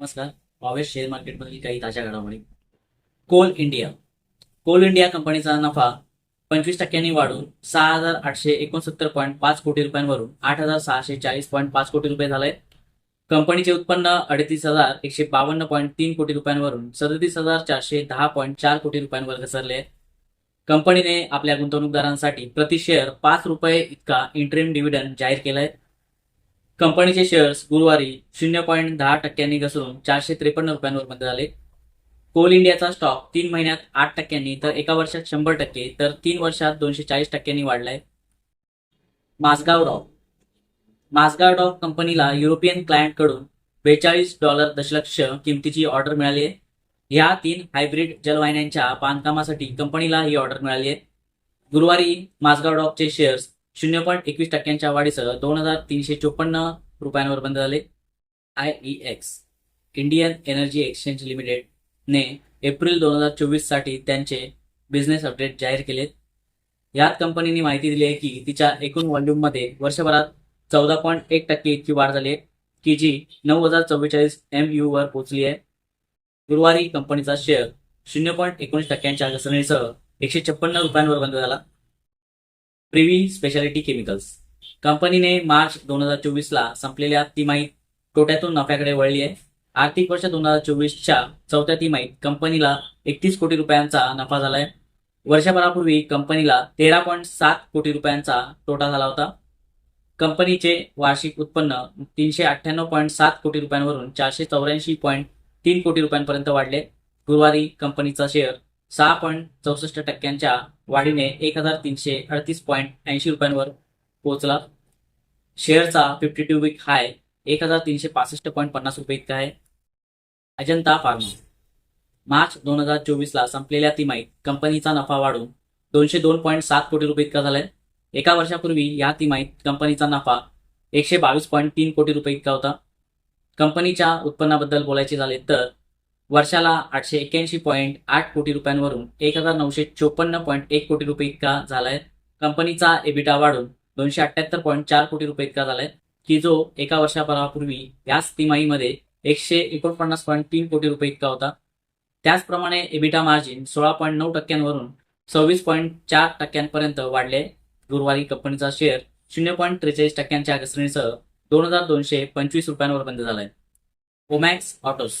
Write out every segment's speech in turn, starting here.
नमस्कार पावेश शेअर मार्केटमधील काही ताज्या घडामोडी. Coal India. कोल इंडिया कंपनीचा नफा पंचवीस टक्क्यांनी वाढून सहा हजार आठशे एकोणसत्तर पॉईंट पाच कोटी रुपयांवरून आठ हजार सहाशे चाळीस पॉईंट पाच कोटी रुपये झाले. कंपनीचे उत्पन्न अडतीस हजार एकशे बावन्न पॉईंट तीन कोटी रुपयांवरून सदतीस हजार चारशे दहा पॉईंट चार कोटी रुपयांवर घसरले. कंपनीने आपल्या गुंतवणूकदारांसाठी प्रति शेअर पाच रुपये इतका इंटरिम डिव्हिडंड जाहीर केलाय. कंपनीचे शेअर्स गुरुवारी शून्य पॉईंट दहा टक्क्यांनी घसरून चारशे त्रेपन्न रुपयांवर बंद झाले कोल इंडियाचा स्टॉक तीन महिन्यात आठ टक्क्यांनी तर एका वर्षात शंभर टक्के तर तीन वर्षात दोनशे चाळीस टक्क्यांनी वाढलाय. मासगाव डॉक मासगाव कंपनीला युरोपियन क्लायंटकडून बेचाळीस डॉलर दशलक्ष किमतीची ऑर्डर मिळाली आहे. ह्या तीन हायब्रिड जलवाहिन्यांच्या बांधकामासाठी कंपनीला ही ऑर्डर मिळाली आहे. गुरुवारी मासगाव डॉगचे शेअर्स शून्य पॉईंट एकवीस टक्क्यांच्या वाढीसह दोन हजार तीनशे चोपन्न रुपयांवर बंद झाले. I E X Indian energy exchange लिमिटेडने April दोन हजार चोवीससाठी त्यांचे बिझनेस अपडेट जाहीर केलेत. यात कंपनीने माहिती दिली आहे की तिच्या एकूण व्हॉल्यूममध्ये वर्षभरात चौदा पॉईंट एक टक्के इतकी वाढ झाली आहे. की जी नऊ हजार चव्वेचाळीस एम यू वर पोहोचली आहे. गुरुवारी कंपनीचा शेअर शून्य पॉईंट एकोणीस टक्क्यांच्या घसरणीसह एकशे छप्पन्न रुपयांवर बंद झाला. प्रिव्ही स्पेशालिटी केमिकल्स कंपनीने मार्च दोन हजार चोवीसला संपलेल्या तिमाहीत तोट्यातून नफ्याकडे वळली आहे. आर्थिक वर्ष दोन हजार चोवीसच्या चौथ्या तिमाहीत कंपनीला एकतीस कोटी रुपयांचा नफा झालाय वर्षभरापूर्वी कंपनीला तेरा पॉईंट सात कोटी रुपयांचा तोटा झाला होता. कंपनीचे वार्षिक उत्पन्न तीनशे अठ्ठ्याण्णव पॉईंट सात कोटी रुपयांवरून चारशे चौऱ्याऐंशी पॉईंट तीन कोटी रुपयांपर्यंत वाढले. गुरुवारी कंपनीचा शेअर सहा पॉईंट चौसष्ट टक्क्यांच्या वाढीने एक हजार तीनशे अडतीस पॉईंट ऐंशी रुपयांवर पोहोचला. शेअरचा फिफ्टी टू वीक हाय एक हजार तीनशे पासष्ट पॉईंट पन्नास रुपये इतका आहे. अजंता फार्मा मार्च दोन हजार चोवीसला संपलेल्या तिमाहीत कंपनीचा नफा वाढून दोनशे दोन पॉईंट सात कोटी रुपये इतका झालाय. एका वर्षापूर्वी या तिमाहीत कंपनीचा नफा एकशे बावीस पॉईंट तीन कोटी रुपये इतका होता. कंपनीच्या उत्पन्नाबद्दल बोलायचे झाले तर वर्षाला आठशे एक्क्याऐंशी पॉईंट आठ कोटी रुपयांवरून एक हजार नऊशे चोपन्न पॉईंट एक कोटी रुपये इतका झालाय. कंपनीचा एबिटा वाढून दोनशे अठ्ठ्याहत्तर पॉईंट चार कोटी रुपये इतका झालाय की जो एका वर्षापूर्वी याच तिमाहीमध्ये एकशे एकोणपन्नास पॉईंट तीन कोटी रुपये इतका होता. त्याचप्रमाणे एबिटा मार्जिन सोळा पॉईंट नऊ टक्क्यांवरून सव्वीस पॉईंट चार टक्क्यांपर्यंत वाढले. गुरुवारी कंपनीचा शेअर शून्य पॉईंट त्रेचाळीस टक्क्यांच्या घसरणीसह दोन हजार दोनशे पंचवीस रुपयांवर बंद झालाय. ओमॅक्स ऑटोस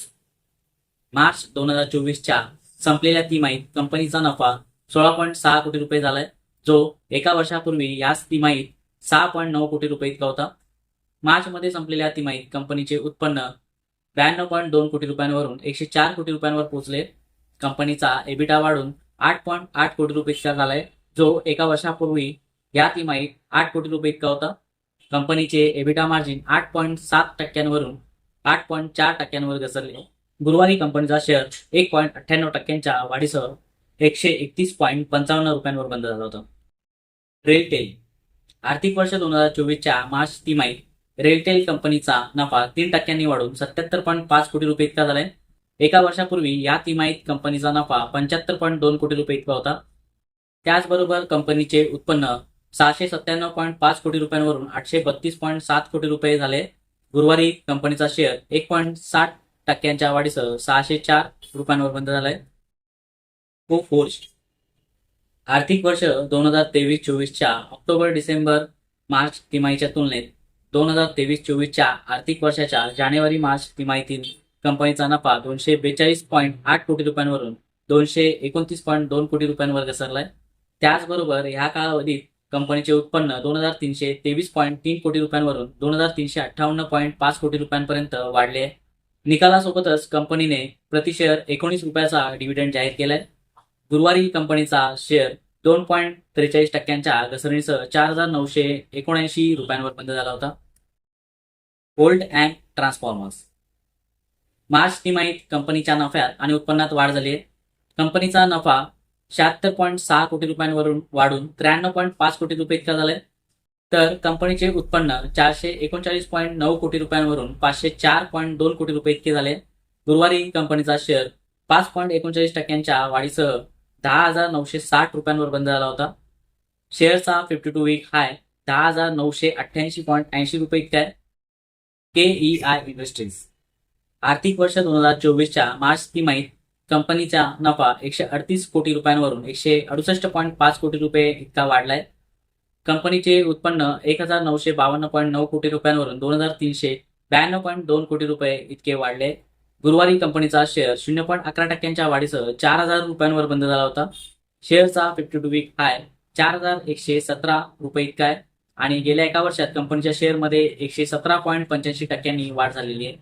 मार्च दोन हजार चोवीसच्या संपलेल्या तिमाहीत कंपनीचा नफा सोळा पॉईंट सहा कोटी रुपये झालाय जो एका वर्षापूर्वी याच तिमाहीत सहा पॉईंट नऊ कोटी रुपये इतका होता. मार्चमध्ये संपलेल्या तिमाहीत कंपनीचे उत्पन्न ब्याण्णव पॉईंट दोन कोटी रुपयांवरून एकशे चार कोटी रुपयांवर पोहोचले. कंपनीचा एबिटा वाढून आठ पॉईंट आठ कोटी रुपये इतका झालाय जो एका वर्षापूर्वी या तिमाहीत आठ कोटी रुपये इतका होता. कंपनीचे एबिटा मार्जिन आठ पॉईंट सात टक्क्यांवरून आठ पॉईंट चार टक्क्यांवर घसरले. गुरुवारी कंपनीचा शेअर एक पॉईंट अठ्ठ्याण्णव टक्क्यांच्या वाढीसह एकशे एकतीस पॉईंट पंचावन्न रुपयांवर बंद झाला होता. रेलटेल आर्थिक वर्ष दोन हजार चोवीसच्या मार्च तिमाहीत रेलटेल कंपनीचा नफा तीन टक्क्यांनी वाढून सत्याहत्तर पॉईंट पाच कोटी रुपये इतका झालाय. एका वर्षापूर्वी या तिमाहीत कंपनीचा नफा पंच्याहत्तर पॉईंट दोन कोटी रुपये इतका होता. त्याचबरोबर कंपनीचे उत्पन्न सहाशे सत्त्याण्णव पॉईंट पाच कोटी रुपयांवरून आठशे बत्तीस पॉईंट सात कोटी रुपये झाले गुरुवारी कंपनीचा शेअर एक पॉईंट साठ टक्क्यांच्या वाढीसह सहाशे चार रुपयांवर बंद झालाय. हो, को फोर्ज आर्थिक वर्ष दोन हजार तेवीस चोवीसच्या ऑक्टोबर डिसेंबर मार्च तिमाहीच्या तुलनेत दोन हजार तेवीस चोवीसच्या आर्थिक वर्षाच्या जानेवारी मार्च तिमाहीतील कंपनीचा नफा दोनशे बेचाळीस पॉईंट आठ कोटी रुपयांवरून दोनशे एकोणतीस पॉईंट दोन कोटी रुपयांवर घसरलाय. त्याचबरोबर ह्या कालावधीत कंपनीचे उत्पन्न दोन हजार तीनशे तेवीस पॉईंट तीन कोटी रुपयांवरून दोन हजार तीनशे अठ्ठावन्न पॉईंट पाच कोटी रुपयांपर्यंत वाढले. निकालासोबतच कंपनीने प्रति शेअर एकोणीस रुपयाचा डिव्हिडंड जाहीर केलाय. गुरुवारी कंपनीचा शेअर दोन पॉईंट त्रेचाळीस टक्क्यांच्या घसरणीसह चार हजार नऊशे एकोणऐंशी रुपयांवर बंद झाला होता. ओल्ड अँड ट्रान्सफॉर्मर्स मार्च तिमाहीत कंपनीच्या नफ्यात आणि उत्पन्नात वाढ झाली आहे. कंपनीचा नफा शहात्तर पॉईंट सहा कोटी रुपयांवरून वाढून त्र्याण्णव पॉईंट पाच कोटी रुपये इतका झालाय तर कंपनीचे उत्पन्न चारशे एकोणचाळीस पॉईंट नऊ कोटी रुपयांवरून पाचशे चार पॉईंट दोन कोटी रुपये इतके झाले. गुरुवारी कंपनीचा शेअर पाच पॉईंट एकोणचाळीस टक्क्यांच्या वाढीसह दहा हजार नऊशे साठ रुपयांवर बंद झाला होता. शेअरचा फिफ्टी टू वीक हाय दहा हजार नऊशे अठ्ठ्याऐंशी पॉईंट ऐंशी रुपये इतका आहे. K E I industries. आर्थिक वर्ष दोन हजार चोवीसच्या मार्च तिमाहीत कंपनीचा नफा एकशे अडतीस कोटी रुपयांवरून एकशे अडुसष्ट पॉईंट पाच कोटी रुपये इतका वाढलाय. कंपनीचे उत्पन्न एक हजार नऊशे बावन्न पॉईंट नऊ कोटी रुपयांवरून दोन हजार तीनशे ब्याण्णव पॉईंट दोन कोटी रुपये इतके वाढले. गुरुवारी कंपनीचा शेअर शून्य पॉईंट अकरा टक्क्यांच्या वाढीसह चार हजार रुपयांवर बंद झाला होता. शेअरचा फिफ्टी टू वीक हाय चार हजार एकशे सतरा रुपये इतका आहे. आणि गेल्या एका वर्षात कंपनीच्या शेअरमध्ये एकशे सतरा पॉईंट पंच्याऐंशी टक्क्यांनी वाढ झालेली आहे.